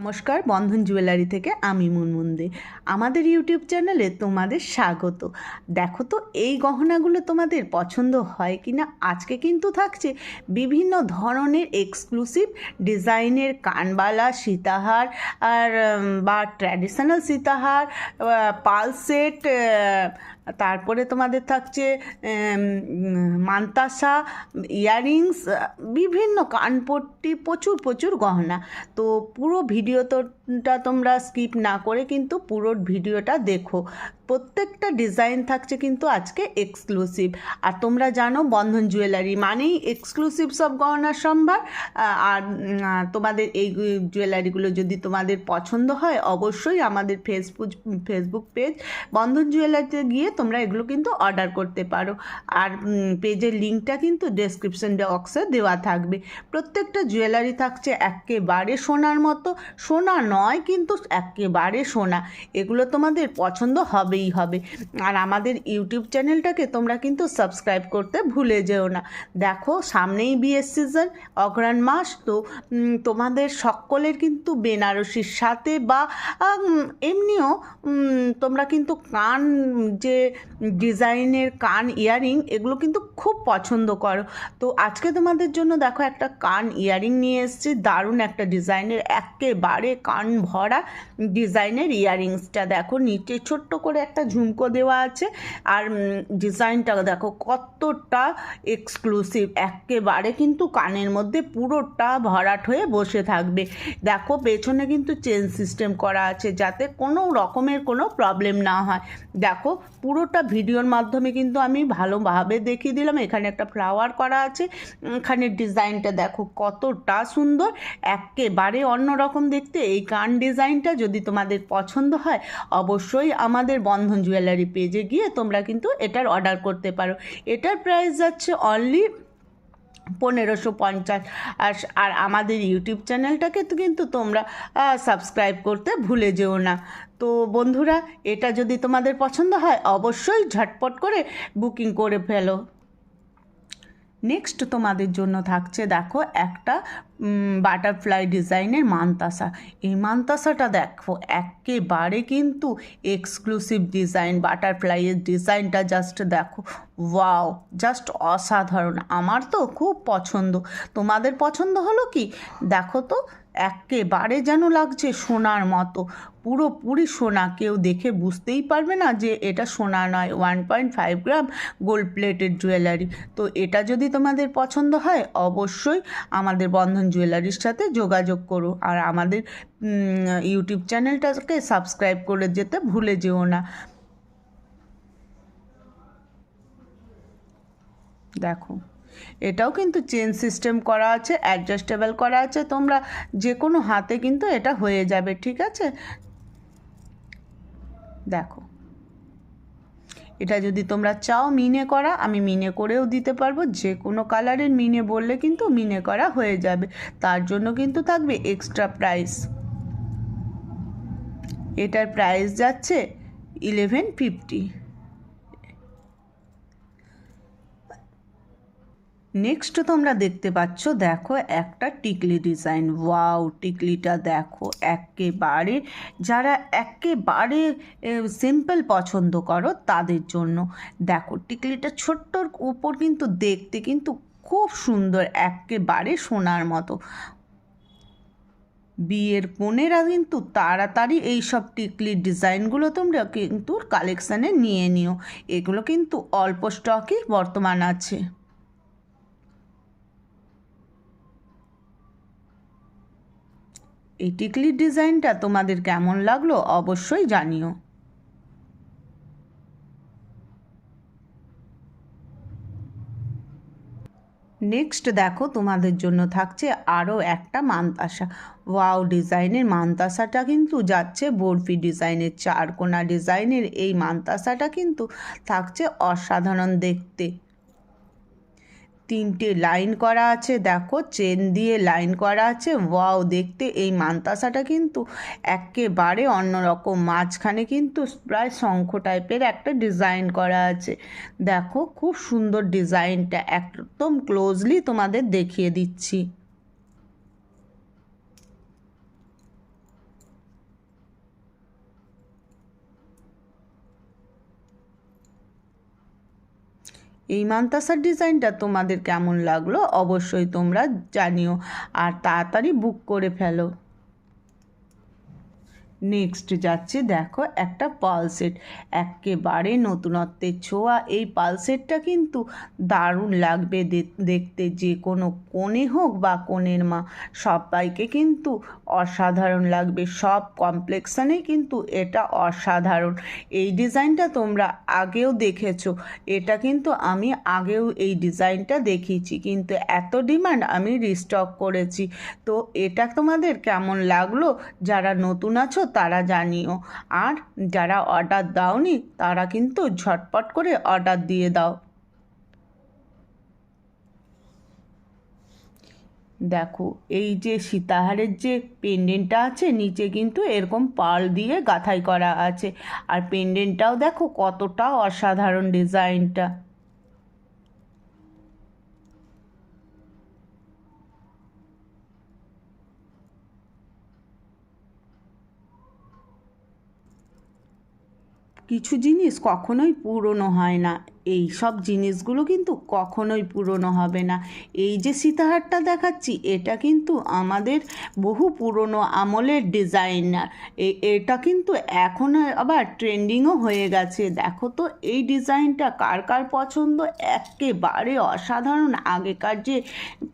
নমস্কার, বন্ধন জুয়েলারি থেকে আমি মুনমুন্দি। আমাদের ইউটিউব চ্যানেলে তোমাদের স্বাগত। দেখো তো, এই গহনাগুলো তোমাদের পছন্দ হয় কি না আজকে কিন্তু থাকছে বিভিন্ন ধরনের এক্সক্লুসিভ ডিজাইনের কানবালা সীতাহার আর বা ট্র্যাডিশনাল সীতাহার পাল সেট তারপরে তোমাদের থাকছে মান্তাসা ইয়াররিংস বিভিন্ন কানপট্টি, প্রচুর প্রচুর গহনা। তো পুরো ভিডিওটা তোমরা স্কিপ না করে কিন্তু পুরো ভিডিওটা দেখো। প্রত্যেকটা ডিজাইন থাকছে কিন্তু আজকে এক্সক্লুসিভ আর তোমরা জানো, বন্ধন জুয়েলারি মানেই এক্সক্লুসিভ সব গহনার সম্ভার। আর তোমাদের এই জুয়েলারিগুলো যদি তোমাদের পছন্দ হয়, অবশ্যই আমাদের ফেসবুক ফেসবুক পেজ বন্ধন জুয়েলারিতে গিয়ে তোমরা এগুলো কিন্তু অর্ডার করতে পারো। আর পেজের লিঙ্কটা কিন্তু ডেসক্রিপশন বক্সে দেওয়া থাকবে। প্রত্যেকটা জুয়েলারি থাকছে একেবারে সোনার মতো। সোনা নয় কিন্তু একেবারে সোনা। এগুলো তোমাদের পছন্দ হবেই হবে। আর আমাদের ইউটিউব চ্যানেলটাকে তোমরা কিন্তু সাবস্ক্রাইব করতে ভুলে যেও না। দেখো, সামনেই বিয়ের সিজন অগ্রাণ মাস, তো তোমাদের সকলের কিন্তু বেনারসির সাথে বা এমনিও তোমরা কিন্তু কান যে ডিজাইনের কান ইয়ারিং, এগুলো কিন্তু খুব পছন্দ করো। তো, আজকে তোমাদের জন্য দেখো একটা কান ইয়ারিং নিয়ে এসেছি, দারুণ একটা ডিজাইনের, একেবারে কান ভরা ডিজাইনের ইয়ারিংসটা। দেখো, নিচে ছোট্ট করে একটা ঝুমকো দেওয়া আছে। আর ডিজাইনটা দেখো কতটা এক্সক্লুসিভ একেবারে কিন্তু কানের মধ্যে পুরোটা ভরাট হয়ে বসে থাকবে। দেখো পেছনে কিন্তু চেন সিস্টেম করা আছে যাতে কোনো রকমের কোনো প্রবলেম না হয়। দেখো পুরোটা ভিডিওর মাধ্যমে কিন্তু আমি ভালোভাবে দেখিয়ে দিলাম। এখানে একটা ফ্লাওয়ার করা আছে। এখানে ডিজাইনটা দেখো কতটা সুন্দর। একেবারে অন্যরকম দেখতে। এই কান ডিজাইনটা যদি তোমাদের পছন্দ হয়, অবশ্যই আমাদের বন্ধন জুয়েলারি পেজে গিয়ে তোমরা কিন্তু এটার অর্ডার করতে পারো। এটার প্রাইস যাচ্ছে অনলি পনেরোশো পঞ্চাশ। আর আর আমাদের ইউটিউব চ্যানেলটাকে তো কিন্তু তোমরা সাবস্ক্রাইব করতে ভুলে যেও না। তো বন্ধুরা, এটা যদি তোমাদের পছন্দ হয়, অবশ্যই ঝটপট করে বুকিং করে ফেলো। নেক্সট তোমাদের জন্য থাকছে, দেখো, একটা বাটারফ্লাই ডিজাইনের মানতাসা। এই মানতাসাটা দেখো, একেবারে কিন্তু এক্সক্লুসিভ ডিজাইন বাটারফ্লাইয়ের ডিজাইনটা জাস্ট দেখো। ওয়াও জাস্ট অসাধারণ। আমার তো খুব পছন্দ। তোমাদের পছন্দ হলো কি? দেখো তো একেবারে যেন লাগছে সোনার মতো। পুরোপুরি সোনা কেউ দেখে বুঝতেই পারবে না যে এটা সোনা নয় one point five gram gold plated jewellery তো এটা যদি তোমাদের পছন্দ হয়, অবশ্যই আমাদের বন্ধন জুয়েলারির সাথে যোগাযোগ করো। আর আমাদের ইউটিউব চ্যানেলটাকে সাবস্ক্রাইব করে যেতে ভুলে যেও না। দেখো। এটাও কিন্তু চেন সিস্টেম করা আছে অ্যাডজাস্টেবল করা আছে, তোমরা যে কোনো হাতে কিন্তু এটা হয়ে যাবে, ঠিক আছে? দেখো। এটা যদি তোমরা চাও মিনে করা, আমি মিনে করেও দিতে পারব যে কোনো কালারের মিনে বললে কিন্তু মিনে করা হয়ে যাবে, তার জন্য কিন্তু থাকবে এক্সট্রা প্রাইস এটার প্রাইস যাচ্ছে ইলেভেন ফিফটি নেক্সট তোমরা দেখতে পাচ্ছ, দেখো একটা টিকলি ডিজাইন ওয়াও টিকলিটা দেখো একেবারে, যারা একেবারে সিম্পল পছন্দ করো তাদের জন্য। দেখো টিকলিটা ছোট্টর উপর কিন্তু দেখতে কিন্তু খুব সুন্দর, একেবারে সোনার মতো। বিয়ের কনেরা কিন্তু তাড়াতাড়ি এই সব টিকলির ডিজাইনগুলো তোমরা কিন্তু কালেকশানে নিয়ে নিও। এগুলো কিন্তু অল্প স্টকই বর্তমান আছে। এই টিকলির ডিজাইনটা তোমাদের কেমন লাগল অবশ্যই জানিও। নেক্সট দেখো, তোমাদের জন্য থাকছে আরও একটা মানতাসা। ওয়াও ডিজাইনের মানতাসাটা কিন্তু যাচ্ছে বরফি ডিজাইনের, চারকোনা ডিজাইনের। এই মানতাসাটা কিন্তু থাকছে অসাধারণ দেখতে। তিনটে লাইন করা আছে, দেখো চেন দিয়ে লাইন করা আছে। ওয়াও দেখতে এই মান্তাসাটা কিন্তু একেবারে অন্যরকম। মাঝখানে কিন্তু প্রায় শঙ্খ টাইপের একটা ডিজাইন করা আছে। দেখো, খুব সুন্দর ডিজাইনটা একদম ক্লোজলি তোমাদের দেখিয়ে দিচ্ছি। এই মান্তাসার ডিজাইনটা তোমাদের কেমন লাগল? অবশ্যই তোমরা জানিও। আর তাড়াতাড়ি বুক করে ফেলো। নেক্সট যাচ্ছে, দেখো, একটা পালসেট একেবারে নতুনত্বের ছোঁয়া। এই পালসেটটা কিন্তু দারুণ লাগবে দেখতে। যে কোনো কোণে হোক বা কোণের মা, সবাইকে কিন্তু অসাধারণ লাগবে। সব কমপ্লেক্সানে কিন্তু এটা অসাধারণ। এই ডিজাইনটা তোমরা আগেও দেখেছ। এটা কিন্তু আমি আগেও এই ডিজাইনটা দেখিয়েছি। কিন্তু এত ডিমান্ড আমি রিস্টক করেছি। তো এটা তোমাদের কেমন লাগল? যারা নতুন আছো তারা জানিও। আর যারা অর্ডার দাওনি, তারা কিন্তু ঝটপট করে অর্ডার দিয়ে দাও। দেখো, এই যে সীতাহারের যে পেন্ডেন্টটা আছে, নিচে কিন্তু এরকম পাল দিয়ে গাঁথাই করা আছে। আর পেন্ডেন্টটাও দেখো কতটা অসাধারণ ডিজাইনটা কিছু জিনিস কখনোই পুরনো হয় না। এই সব জিনিসগুলো কিন্তু কখনোই পুরনো হবে না। এই যে সীতাহারটা দেখাচ্ছি, এটা কিন্তু আমাদের বহু পুরনো আমলের ডিজাইনার। এটা কিন্তু এখন আবার ট্রেন্ডিংও হয়ে গেছে। দেখো তো, এই ডিজাইনটা কার কার পছন্দ? একেবারে অসাধারণ। আগেকার যে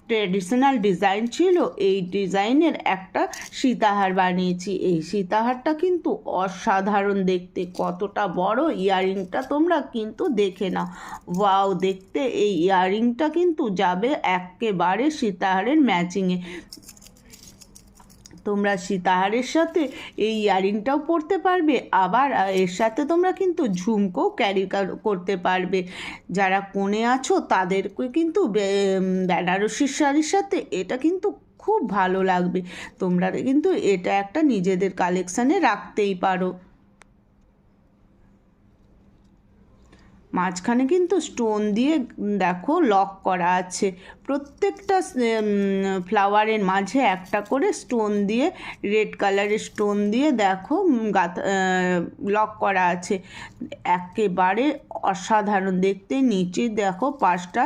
ট্রেডিশনাল ডিজাইন ছিল, এই ডিজাইনের একটা সীতাহার বানিয়েছি। এই সীতাহারটা কিন্তু অসাধারণ দেখতে। কতটা বড় ইয়ারিংটা তোমরা কিন্তু দেখে নাও ওয়াও, দেখতে এই ইয়াররিংটা কিন্তু যাবে একেবারে সীতাহারের ম্যাচিংয়ে। তোমরা সীতাহারের সাথে এই ইয়ারিংটাও পরতে পারবে, আবার এর সাথে তোমরা কিন্তু ঝুমকোও ক্যারি করতে পারবে। যারা কোণে আছো, তাদেরকে কিন্তু বেনারসির শাড়ির সাথে এটা কিন্তু খুব ভালো লাগবে। তোমরা কিন্তু এটা একটা নিজেদের কালেকশানে রাখতেই পারো। মাঝখানে কিন্তু স্টোন দিয়ে দেখো লক করা আছে। প্রত্যেকটা ফ্লাওয়ারের মাঝে একটা করে স্টোন দিয়ে রেড কালারের স্টোন দিয়ে দেখো গাথা লক করা আছে। একেবারে অসাধারণ। দেখতে নিচে দেখো পাঁচটা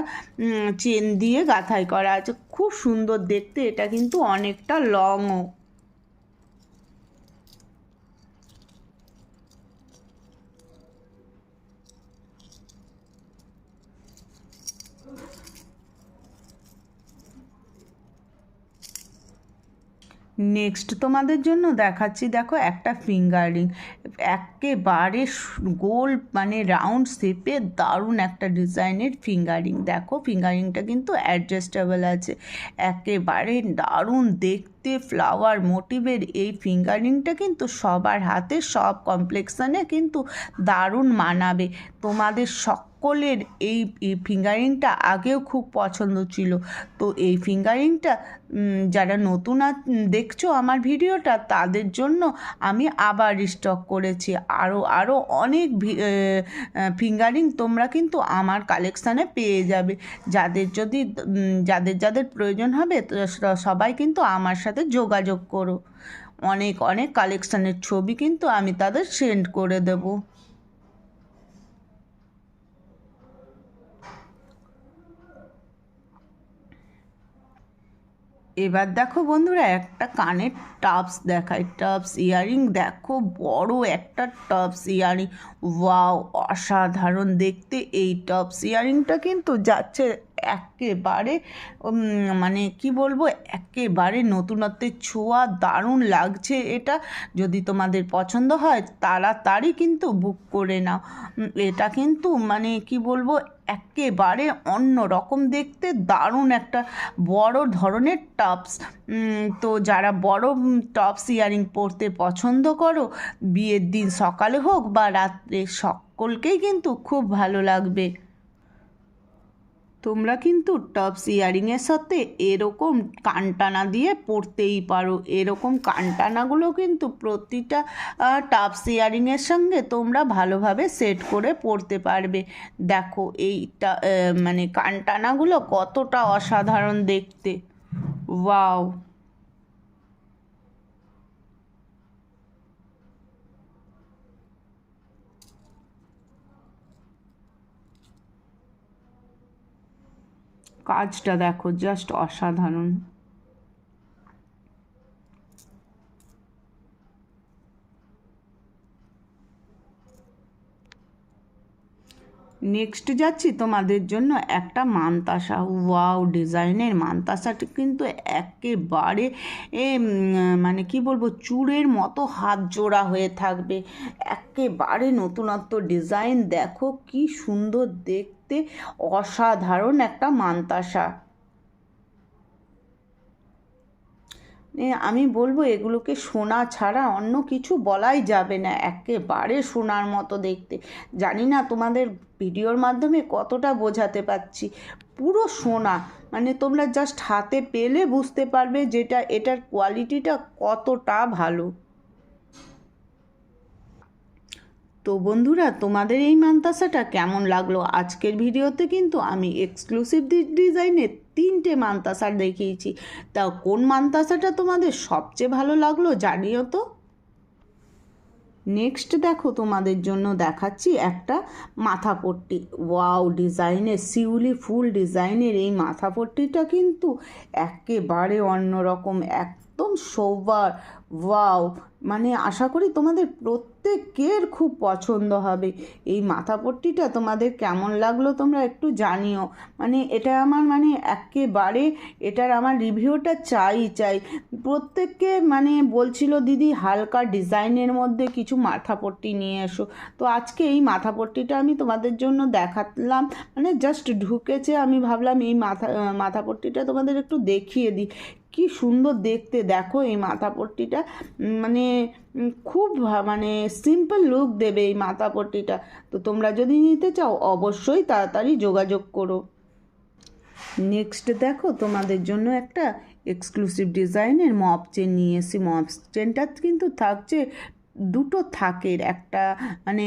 চেন দিয়ে গাঁথাই করা আছে। খুব সুন্দর দেখতে। এটা কিন্তু অনেকটা লংও নেক্সট তোমাদের জন্য দেখাচ্ছি, দেখো একটা ফিঙ্গারিং একেবারে গোল মানে রাউন্ড শেপে দারুণ একটা ডিজাইনের ফিঙ্গারিং দেখো ফিঙ্গারিংটা কিন্তু অ্যাডজাস্টেবল আছে। একেবারে দারুণ দেখতে ফ্লাওয়ার মোটিভের এই ফিঙ্গারিংটা কিন্তু সবার হাতে, সব কমপ্লেক্সানে কিন্তু দারুণ মানাবে। তোমাদের শখ সকলের এই এই ফিঙ্গারিংটা আগেও খুব পছন্দ ছিল। তো এই ফিঙ্গারিংটা যারা নতুন দেখছ আমার ভিডিওটা, তাদের জন্য আমি আবার স্টক করেছি। আরও আরও অনেক ফিঙ্গারিং তোমরা কিন্তু আমার কালেকশানে পেয়ে যাবে। যাদের যদি যাদের যাদের প্রয়োজন হবে সবাই কিন্তু আমার সাথে যোগাযোগ করো। অনেক অনেক কালেকশানের ছবি কিন্তু আমি তাদের সেন্ড করে দেবো। এবার দেখো বন্ধুরা, একটা কানের টাপস দেখায়। টাপস ইয়ারিং দেখো বড় একটা টপস ইয়ারিং ওয়াও অসাধারণ। দেখতে এই টপস ইয়ারিংটা কিন্তু যাচ্ছে একেবারে মানে কি বলব, একেবারে নতুনত্বের ছোঁয়া দারুণ লাগছে এটা। যদি তোমাদের পছন্দ হয়, তাড়াতাড়ি কিন্তু বুক করে নাও। এটা কিন্তু মানে কি বলব, একেবারে অন্য রকম দেখতে, দারুণ একটা বড় ধরনের টপস তো যারা বড় টপস ইয়ারিং পরতে পছন্দ করো, বিয়ের দিন সকালে হোক বা রাত্রে সকলকেই কিন্তু খুব ভালো লাগবে। তোমরা কিন্তু টপস ইয়ারিংয়ের সাথে এরকম কানটানা দিয়ে পড়তেই পারো। এরকম কানটানাগুলো কিন্তু প্রতিটা টপস ইয়ারিংয়ের সঙ্গে তোমরা ভালোভাবে সেট করে পড়তে পারবে। দেখো এইটা মানে কানটানাগুলো কতটা অসাধারণ দেখতে। ওয়াও! কাজটা দেখো জাস্ট অসাধারণ। নেক্সট যাচ্ছি তোমাদের জন্য একটা মানতাসা ওয়াও ডিজাইনের মানতাসাটা কিন্তু একেবারে এ মানে কি বলব চূড়ের মতো হাত জোড়া হয়ে থাকবে। একেবারে নতুনত্ব ডিজাইন দেখো কি সুন্দর দেখতে। অসাধারণ একটা মানতাসা। আমি বলব এগুলোকে সোনা ছাড়া অন্য কিছু বলাই যাবে না, একেবারে সোনার মতো দেখতে। জানি না তোমাদের ভিডিওর মাধ্যমে কতটা বোঝাতে পারছি। পুরো সোনা মানে তোমরা জাস্ট হাতে পেলে বুঝতে পারবে যেটা, এটার কোয়ালিটিটা কতটা ভালো। তো বন্ধুরা, তোমাদের এই মান্তাসাটা কেমন লাগল? আজকের ভিডিওতে কিন্তু আমি এক্সক্লুসিভ ডিজাইনের তিনটে মান্তাসা দেখিয়েছি। তা কোন মান্তাসাটা তোমাদের সবচেয়ে ভালো লাগল জানিও তো? নেক্সট দেখো, তোমাদের জন্য দেখাচ্ছি একটা মাথা পট্টি ওয়াও ডিজাইনের শিউলি ফুল ডিজাইনের এই মাথা পট্টিটা কিন্তু একেবারে অন্যরকম, একদম সোবার ওয়াও মানে আশা করি তোমাদের প্রত্যেকের খুব পছন্দ হবে। এই মাথা পট্টিটা তোমাদের কেমন লাগল তোমরা একটু জানিও। মানে এটা আমার মানে একেবারে এটার আমার রিভিউটা চাই চাই। প্রত্যেককে মানে বলছিল, দিদি, হালকা ডিজাইনের মধ্যে কিছু মাথা পট্টি নিয়ে এসো। তো আজকে এই মাথা পট্টিটা আমি তোমাদের জন্য দেখালাম। মানে জাস্ট ঢুকেছে, আমি ভাবলাম এই মাথা মাথা পট্টিটা তোমাদের একটু দেখিয়ে দিই। কি সুন্দর দেখতে। দেখো এই মাথা পট্টিটা মানে খুব মানে সিম্পল লুক দেবে এই মাথা পট্টিটা তো তোমরা যদি নিতে চাও, অবশ্যই তাড়াতাড়ি যোগাযোগ করো। নেক্সট দেখো, তোমাদের জন্য একটা এক্সক্লুসিভ ডিজাইনের মপ চেন নিয়ে এসি মপ চেনটা কিন্তু থাকছে দুটো থাকের একটা মানে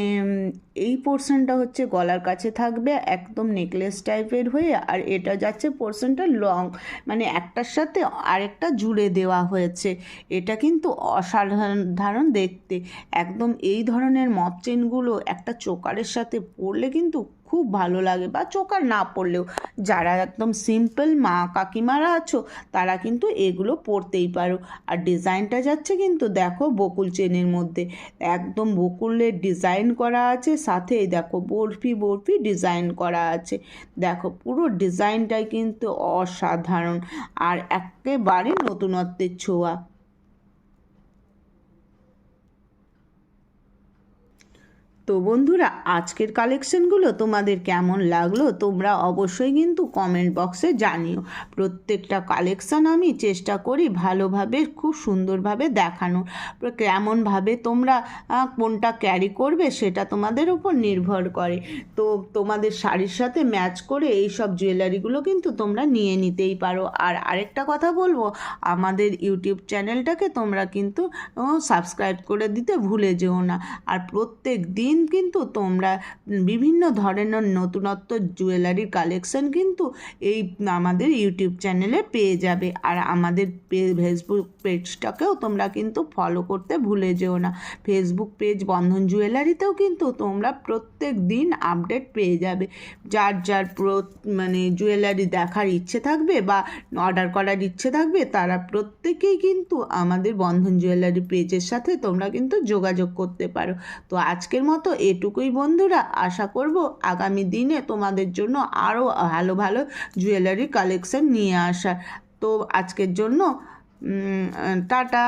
এই পোর্শনটা হচ্ছে গলার কাছে থাকবে, একদম নেকলেস টাইপের হয়ে, আর এটা যাচ্ছে পোর্শনটা লং মানে একটার সাথে আরেকটা জুড়ে দেওয়া হয়েছে। এটা কিন্তু অসাধারণ দেখতে। একদম এই ধরনের মপ চেনগুলো একটা চোকারের সাথে পরলে কিন্তু খুব ভালো লাগে বা চোকার না পড়লেও। যারা একদম সিম্পল মা কাকিমারা আছো, তারা কিন্তু এগুলো পরতেই পারো। আর ডিজাইনটা যাচ্ছে কিন্তু দেখো বকুল চেনের মধ্যে। একদম বকুলের ডিজাইন করা আছে, সাথে দেখো বরফি বরফি ডিজাইন করা আছে। দেখো পুরো ডিজাইনটাই কিন্তু অসাধারণ। আর একেবারে নতুনত্বের ছোঁয়া। তো বন্ধুরা, আজকের কালেকশনগুলো তোমাদের কেমন লাগল তোমরা অবশ্যই কিন্তু কমেন্ট বক্সে জানিও। প্রত্যেকটা কালেকশন আমি চেষ্টা করি ভালোভাবে, খুব সুন্দরভাবে দেখানোর প্র- কেমনভাবে তোমরা কোনটা ক্যারি করবে সেটা তোমাদের উপর নির্ভর করে। তো তোমাদের শাড়ির সাথে ম্যাচ করে এই সব জুয়েলারিগুলো কিন্তু তোমরা নিয়ে নিতেই পারো। আর আরেকটা কথা বলব, আমাদের ইউটিউব চ্যানেলটাকে তোমরা কিন্তু সাবস্ক্রাইব করে দিতে ভুলে যেও না। আর প্রত্যেক দিন কিন্তু তোমরা বিভিন্ন ধরনের নতুনত্ব জুয়েলারি কালেকশন কিন্তু এই আমাদের ইউটিউব চ্যানেলে পেয়ে যাবে। আর আমাদের ফেসবুক পেজটাকেও তোমরা কিন্তু ফলো করতে ভুলে যেও না। ফেসবুক পেজ বন্ধন জুয়েলারিতেও কিন্তু তোমরা প্রত্যেক দিন আপডেট পেয়ে যাবে। যার যার মানে জুয়েলারি দেখার ইচ্ছে থাকবে বা অর্ডার করার ইচ্ছে থাকবে, তারা প্রত্যেকেই কিন্তু আমাদের বন্ধন জুয়েলারি পেজের সাথে তোমরা কিন্তু যোগাযোগ করতে পারো। তো আজকের মতো এটুকুই বন্ধুরা, আশা করব আগামী দিনে তোমাদের জন্য আরও ভালো ভালো জুয়েলারি কালেকশন নিয়ে আসার। তো আজকের জন্য টাটা।